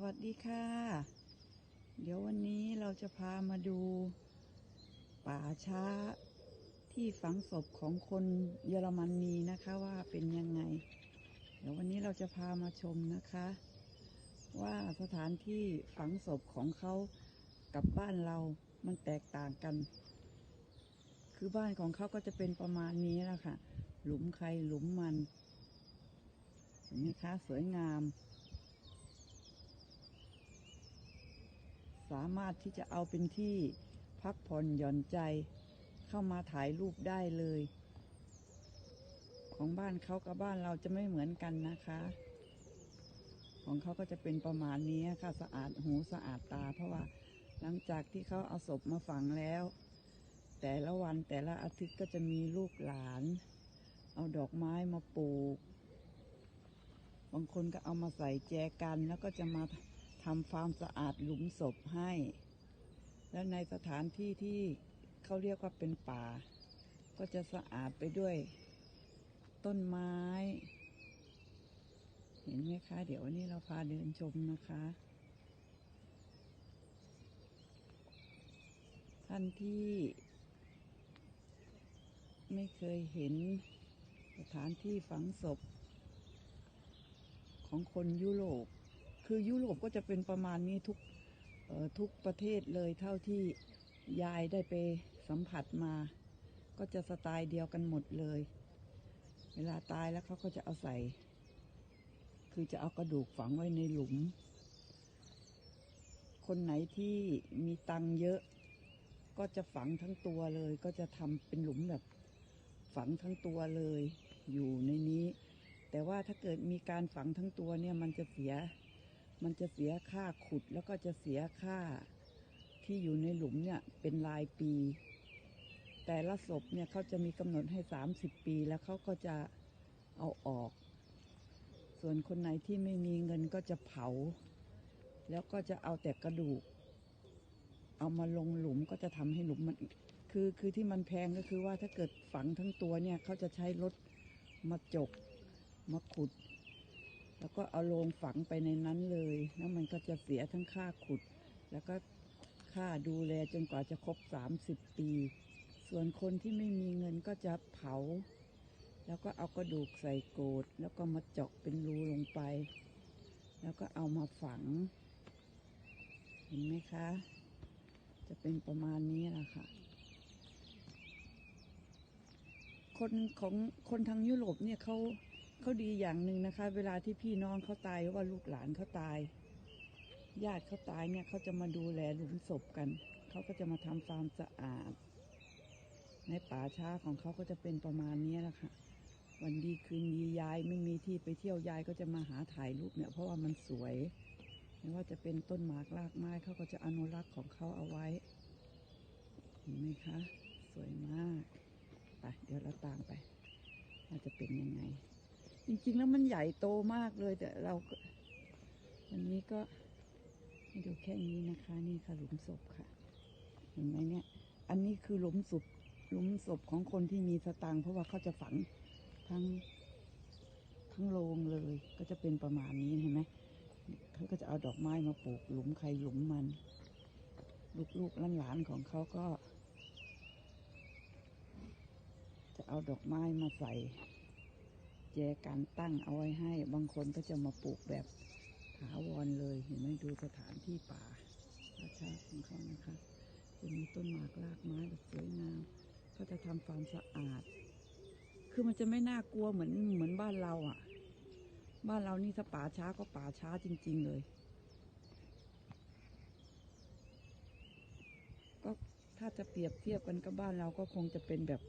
สวัสดีค่ะ เดี๋ยววันนี้เราจะพามาดู ป่าช้าที่ฝังศพของคนเยอรมนีนะคะว่าเป็นยังไง เดี๋ยววันนี้เราจะพามาชมนะคะ ว่าสถานที่ฝังศพของเขากับบ้านเรามันแตกต่างกัน คือบ้านของเขาก็จะเป็นประมาณนี้แหละค่ะ หลุมใครหลุมมันเห็นไหมคะสวยงาม สามารถที่จะเอาเป็นที่พักผ่อนหย่อนใจเข้ามาถ่ายรูปได้เลย ของบ้านเขากับบ้านเราจะไม่เหมือนกันนะคะ ของเขาก็จะเป็นประมาณนี้ค่ะสะอาดหูสะอาดตา เพราะว่าหลังจากที่เขาเอาศพมาฝังแล้ว แต่ละวันแต่ละอาทิตย์ก็จะมีลูกหลาน เอาดอกไม้มาปลูก บางคนก็เอามาใส่แจกันแล้วก็จะมา ทำความสะอาดหลุมศพให้ แล้วในสถานที่ที่เขาเรียกว่าเป็นป่า ก็จะสะอาดไปด้วย ต้นไม้ เห็นไหมคะ เดี๋ยววันนี้เราพาเดินชมนะคะ ท่านที่ ไม่เคยเห็นสถานที่ฝังศพ ของคนยุโรป คือยุโรปก็จะเป็นประมาณนี้ทุกทุกประเทศเลยเท่าที่ยายได้ไปสัมผัสมา ก็จะสไตล์เดียวกันหมดเลย เวลาตายแล้วเขาก็จะเอาใส่ คือจะเอากระดูกฝังไว้ในหลุม คนไหนที่มีตังค์เยอะ ก็จะฝังทั้งตัวเลย ก็จะทำเป็นหลุมแบบฝังทั้งตัวเลย อยู่ในนี้ แต่ว่าถ้าเกิดมีการฝังทั้งตัวเนี่ยมันจะเสีย มันจะเสียค่าขุดแล้วก็จะเสียค่าที่อยู่ในหลุมเนี่ยเป็นรายปี แต่ละศพเนี่ยเขาจะมีกำหนดให้สามสิบปี แล้วเขาก็จะเอาออก ส่วนคนไหนที่ไม่มีเงินก็จะเผา แล้วก็จะเอาแต่กระดูก เอามาลงหลุมก็จะทำให้หลุมมันคือคือที่มันแพงก็คือว่าถ้าเกิดฝังทั้งตัวเนี่ยเขาจะใช้รถมาจกมาขุด แล้วก็เอาโลงฝังไปในนั้นเลย แล้วมันก็จะเสียทั้งค่าขุด แล้วก็ค่าดูแลจนกว่าจะครบสามสิบปี ส่วนคนที่ไม่มีเงินก็จะเผา แล้วก็เอากระดูกใส่โกดแล้วก็มาเจาะเป็นรูลงไป แล้วก็เอามาฝัง เห็นไหมคะ จะเป็นประมาณนี้แหละค่ะคนของคนทางยุโรปเนี่ยเขา เขาดีอย่างหนึ่งนะคะ เวลาที่พี่น้องเขาตายหรือว่าลูกหลานเขาตาย ญาติเขาตายเนี่ยเขาจะมาดูแลหลุมศพกัน เขาก็จะมาทำความสะอาด ในป่าช้าของเขาก็จะเป็นประมาณนี้แหละค่ะ วันดีคืนดียายไม่มีที่ไปเที่ยวยายก็จะมาหาถ่ายรูปเนี่ย เพราะว่ามันสวย ไม่ว่าจะเป็นต้นหมากรากไม้เขาก็จะอนุรักษ์ของเขาเอาไว้ เห็นไหมคะ สวยมาก ไปเดี๋ยวเราตามไปว่าจะเป็นยังไง จริง ๆ แล้วมันใหญ่โตมากเลยแต่เราวันนี้ก็ให้ดูแค่นี้นะคะ นี่ค่ะหลุมศพค่ะ เห็นไหมเนี่ย อันนี้คือหลุมศพหลุมศพของคนที่มีสตางค์เพราะว่าเขาจะฝังทั้งทั้งโรงเลย ก็จะเป็นประมาณนี้เห็นไหมเขาก็จะเอาดอกไม้มาปลูกหลุมใครหลุมมัน ลูกๆหลานๆของเขาก็ จะเอาดอกไม้มาใส่ จกันตั้งเอาไว้ให้ บางคนก็จะมาปลูกแบบถาวรเลย เห็นไหมดูสถานที่ป่าราชาของเขานะคะจะมีต้นหมากรากไม้แบบสวยงามก็จะทำความสะอาด คือมันจะไม่น่ากลัวเหมือนเหมือนบ้านเราอะ่ะ บ้านเรานี่ถ้าป่าช้าก็ป่าช้าจริง ๆ เลย ก็ถ้าจะเปรียบเทียบกันกับบ้านเราก็คงจะเป็นแบบ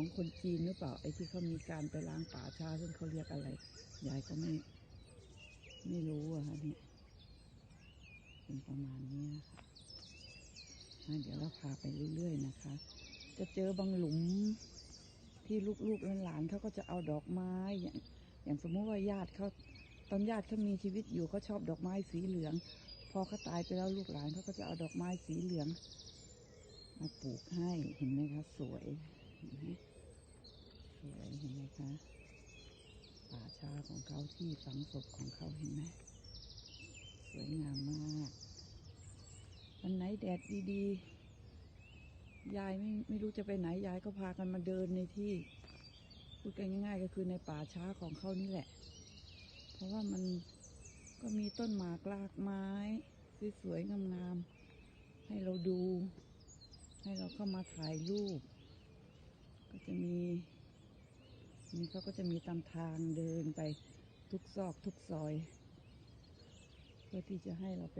ของคนจีนหรือเปล่า ไอ้ที่เขามีการไปล้างป่าช้าซึ่งเขาเรียกอะไร ยายก็ไม่ ไม่รู้อะค่ะนี่เป็นประมาณนี้นะคะอะเดี๋ยวเราพาไปเรื่อยๆนะคะ จะเจอบางหลุมที่ลูกๆหลานๆเขาก็จะเอาดอกไม้อย่างอย่างสมมุติว่าญาติเขาตอนญาติเขามีชีวิตอยู่เขาชอบดอกไม้สีเหลือง พอเขาตายไปแล้วลูกหลานเขาก็จะเอาดอกไม้สีเหลืองมาปลูกให้เห็นไหมคะสวยเห็นไหม เห็นไหมคะป่าช้าของเขาที่ฝังศพของเขาเห็นไหมสวยงามมากวันไหนแดดดีๆ ยายไม่ไม่รู้จะไปไหนยายก็พากันมาเดินในที่ พูดกันง่าย ๆ ก็คือในป่าช้าของเขานี่แหละ เพราะว่ามันก็มีต้นหมากลากไม้สวยๆงามๆให้เราดู ให้เราเข้ามาถ่ายรูป ก็จะมี นี่เขาก็จะมีตามทางเดินไปทุกซอกทุกซอย เพื่อที่จะให้เราไป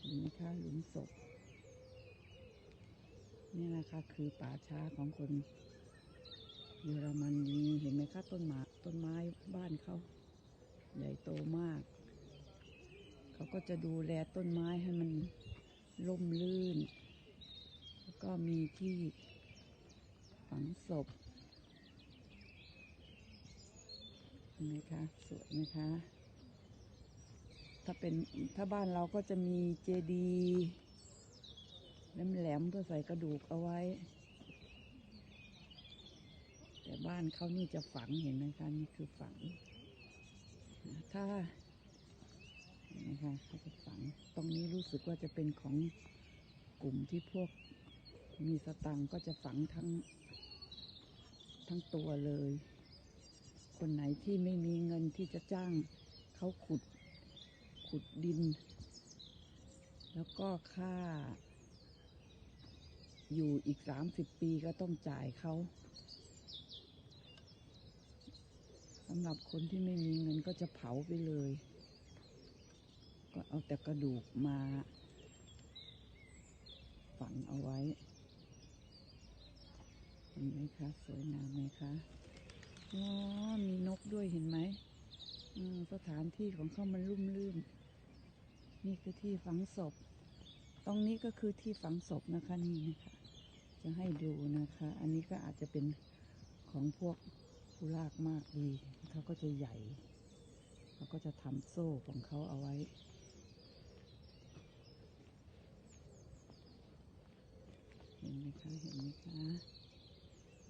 เห็นไหมคะหลุมศพนี่นะคะคือป่าช้าของคนเยอรมนีเห็นไหมคะต้นหมาต้นไม้บ้านเขาใหญ่โตมาก เขาก็จะดูแลต้นไม้ให้มันร่มรื่น แล้วก็มีที่ฝังศพ เห็นไหมคะสวยไหมคะ ถ้าเป็นถ้าบ้านเราก็จะมีเจดีย์แหลมๆเพื่อใส่กระดูกเอาไว้ แต่บ้านเขานี่จะฝังเห็นไหมคะนี่คือฝัง ถ้าเห็นไหมคะเขาจะฝัง ตรงนี้รู้สึกว่าจะเป็นของกลุ่มที่พวกมีสตังก็จะฝังทั้ง ทั้งตัวเลย คนไหนที่ไม่มีเงินที่จะจ้างเขาขุดขุดดิน แล้วก็ค่า อยู่อีกสามสิบปีก็ต้องจ่ายเขาสำหรับคนที่ไม่มีเงินก็จะเผาไปเลย ก็เอาแต่กระดูกมา ฝังเอาไว้เห็นไหมคะ สวยงามไหมคะ อ๋อมีนกด้วยเห็นไหมสถานที่ของเขามันลุ่มลื่น นี่คือที่ฝังศพ ตรงนี้ก็คือที่ฝังศพนะคะนี่นะคะจะให้ดูนะคะ อันนี้ก็อาจจะเป็นของพวกผู้ลากมากดีเขาก็จะใหญ่เขาก็จะทำโซ่ของเขาเอาไว้เห็นไหมคะ เห็นไหมคะ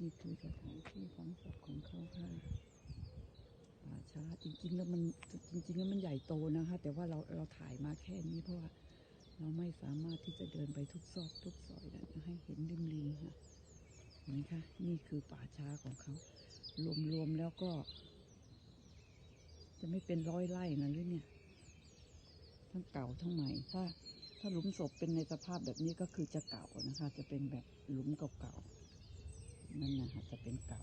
นี่คือสถานที่ฝังศพของเขาค่ะป่าช้าจริง ๆ แล้วมันจริง ๆ แล้วมันใหญ่โตนะคะ แต่ว่าเราเราถ่ายมาแค่นี้เพราะว่าเราไม่สามารถที่จะเดินไปทุกซอกทุกซอยได้ให้เห็นริมริมค่ะเห็นไหมคะนี่คือป่าช้าของเขา รวมๆแล้วก็ จะไม่เป็นร้อยไร่นะหรือเนี่ย ทั้งเก่าทั้งใหม่ ถ้า ถ้าหลุมศพเป็นในสภาพแบบนี้ก็คือจะเก่านะคะ จะเป็นแบบหลุมเก่าๆ นั่นนะคะจะเป็นเก่า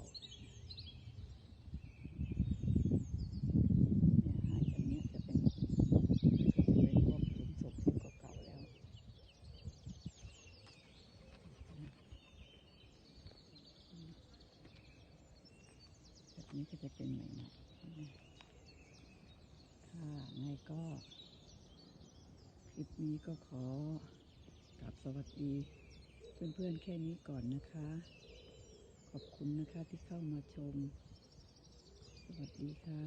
เนี่ยหายจากเนี้ยจะเป็นจะเป็นพวกหลุมศพที่เก่าแล้วแบบนี้ก็จะเป็นใหม่ๆค่ะไงก็คลิปนี้ก็ขอกราบสวัสดี เพื่อนๆแค่นี้ก่อนนะคะ ขอบคุณนะคะที่เข้ามาชม สวัสดีค่ะ